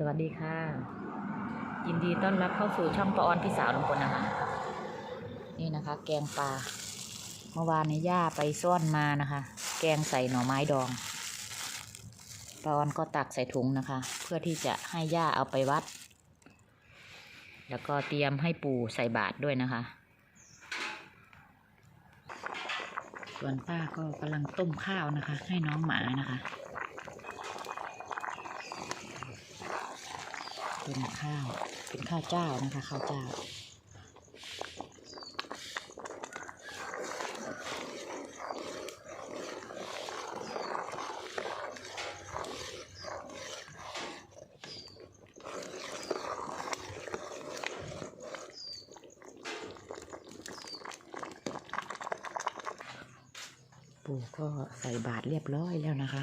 สวัสดีค่ะ ยินดีต้อนรับเข้าสู่ช่องปออนพี่สาวลุงพลนะคะ นี่นะคะ แกงปลาเมื่อวานในย่าไปซ่อนมานะคะ แกงใส่หน่อไม้ดองปออนก็ตักใส่ถุงนะคะ เพื่อที่จะให้ย่าเอาไปวัด แล้วก็เตรียมให้ปู่ใส่บาตรด้วยนะคะ ส่วนป้าก็กำลังต้มข้าวนะคะ ให้น้องหมานะคะ เป็นข้าว เป็นข้าวเจ้านะคะ ข้าวเจ้า ปู่ก็ใส่บาตรเรียบร้อยแล้วนะคะ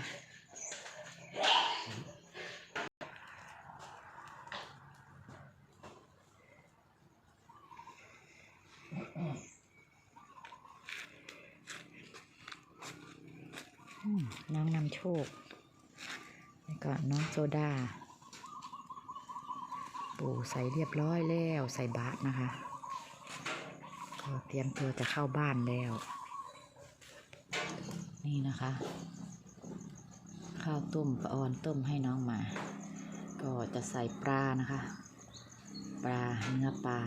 น้องนำโชคแล้วก็น้องโซดา ปูใส่เรียบร้อยแล้วใส่บาตรนะคะ ก็เตรียมตัวจะเข้าบ้านแล้ว นี่นะคะ ข้าวต้มปลาออนต้มให้น้องมา ก็จะใส่ปลานะคะ ปลาเนื้อปลา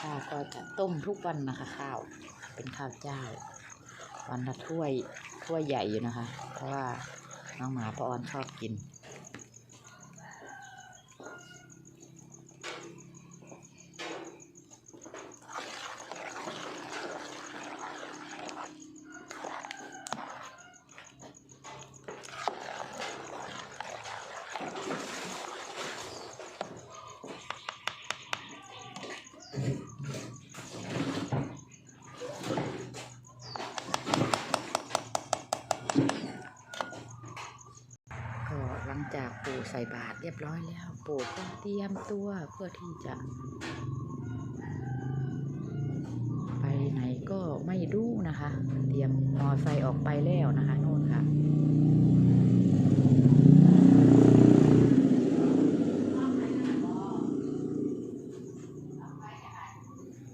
ข้าวก็จะต้มทุกวันนะคะ ข้าวเป็นข้าวเจ้า วันละถ้วยถ้วยใหญ่อยู่นะคะ เพราะว่าน้องหมาปาออนชอบกิน ก็ห ลังจากปู่ใส่บาตรเรียบร้อยแล้ว ปู่ก็เตรียมตัวเพื่อที่จะ ไปไหนก็ไม่รู้นะคะ เตรียมมอไซค์ออกไปแล้วนะคะโน่นค่ะ